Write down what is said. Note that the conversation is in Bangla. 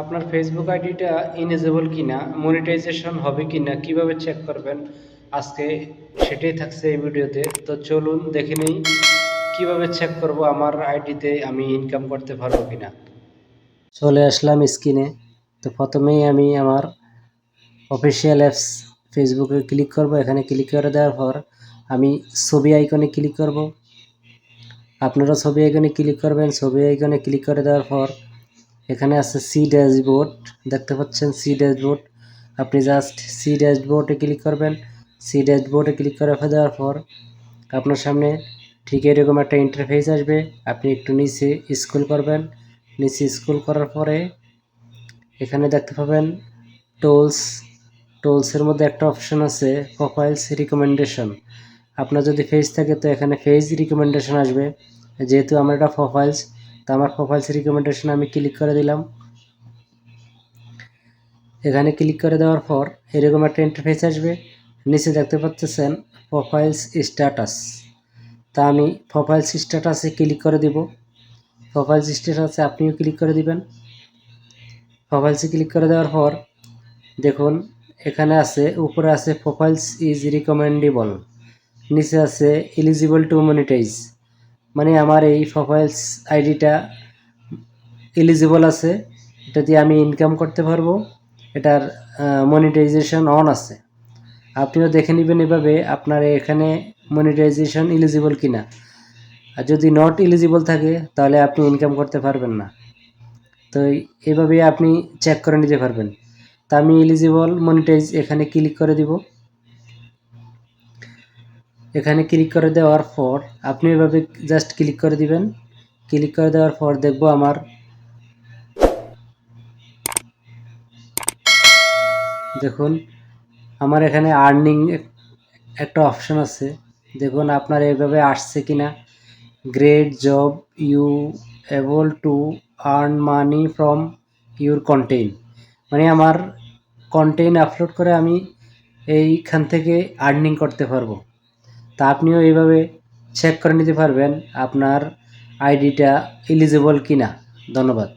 আপনার ফেসবুক আইডিটা ইনেজেবল কিনা মনিটাইজেশন হবে কিনা, কীভাবে চেক করবেন, আজকে সেটাই থাকছে এই ভিডিওতে। তো চলুন দেখে নেই, কীভাবে চেক করব আমার আইডিতে আমি ইনকাম করতে পারব কিনা। চলে আসলাম স্ক্রিনে তো প্রথমেই আমি আমার অফিসিয়াল অ্যাপস ফেসবুকে ক্লিক করব। এখানে ক্লিক করে দেওয়ার পর আমি ছবি আইকনে ক্লিক করব। আপনারা ছবি আইকনে ক্লিক করবেন, ছবি আইকনে ক্লিক করে দেওয়ার পর এখানে আছে সি ড্যাশবোর্ড দেখতে পাচ্ছেন সি ড্যাশবোর্ড আপনি জাস্ট সি ড্যাশবোর্ডে ক্লিক করবেন। সি ড্যাশবোর্ডে ক্লিক করে দেওয়ার পর আপনার সামনে ঠিক এরকম একটা ইন্টারফেস আসবে। আপনি একটু নিচে স্ক্রল করবেন। নিচে স্ক্রল করার পরে এখানে দেখতে পাবেন টোলস টোলসের মধ্যে একটা অপশন আছে প্রোফাইলস রিকমেন্ডেশন আপনার যদি ফেজ থাকে তো এখানে ফেজ রিকমেন্ডেশন আসবে। যেহেতু আমার এটা প্রোফাইলস তো আমার প্রোফাইলস রিকমেন্ডেশন আমি ক্লিক করে দিলাম। এখানে ক্লিক করে দেওয়ার পর এরকম একটা ইন্টারফেস আসবে। নিচে দেখতে পাচ্ছেন প্রোফাইলস স্ট্যাটাস তা আমি প্রোফাইলস স্ট্যাটাসে ক্লিক করে দিব। প্রোফাইলস স্ট্যাটাসে আপনিও ক্লিক করে দিবেন। প্রোফাইলসে ক্লিক করে দেওয়ার পর দেখুন, এখানে আছে, উপরে আছে প্রোফাইলস ইজ রিকমেন্ডেবল নিচে আছে এলিজিবল টু মনিটাইজ মানে আমার এই প্রোফাইলস আইডিটা এলিজিবল আছে। এটা দিয়ে আমি ইনকাম করতে পারব। এটার মনিটাইজেশন অন আছে। আপনিও দেখে নেবেন এভাবে আপনার এখানে মনিটাইজেশন এলিজিবল কিনা। আর যদি নট এলিজিবল থাকে, তাহলে আপনি ইনকাম করতে পারবেন না। তো এইভাবে আপনি চেক করে নিতে পারবেন। তা আমি এলিজিবল মনিটাইজ এখানে ক্লিক করে দিব। এখানে ক্লিক করে দেওয়ার পর আপনি এভাবে জাস্ট ক্লিক করে দিবেন। ক্লিক করে দেওয়ার পর দেখব আমার দেখুন, আমার এখানে আর্নিং একটা অপশন আছে। দেখুন, আপনার এইভাবে আসছে কিনা। Great job you able to earn money from your content মানে আমার কন্টেন্ট আপলোড করে আমি এইখান থেকে আর্নিং করতে পারব। তা আপনিও এইভাবে চেক করে নিতে পারবেন আপনার আইডিটা এলিজিবল কিনা। ধন্যবাদ।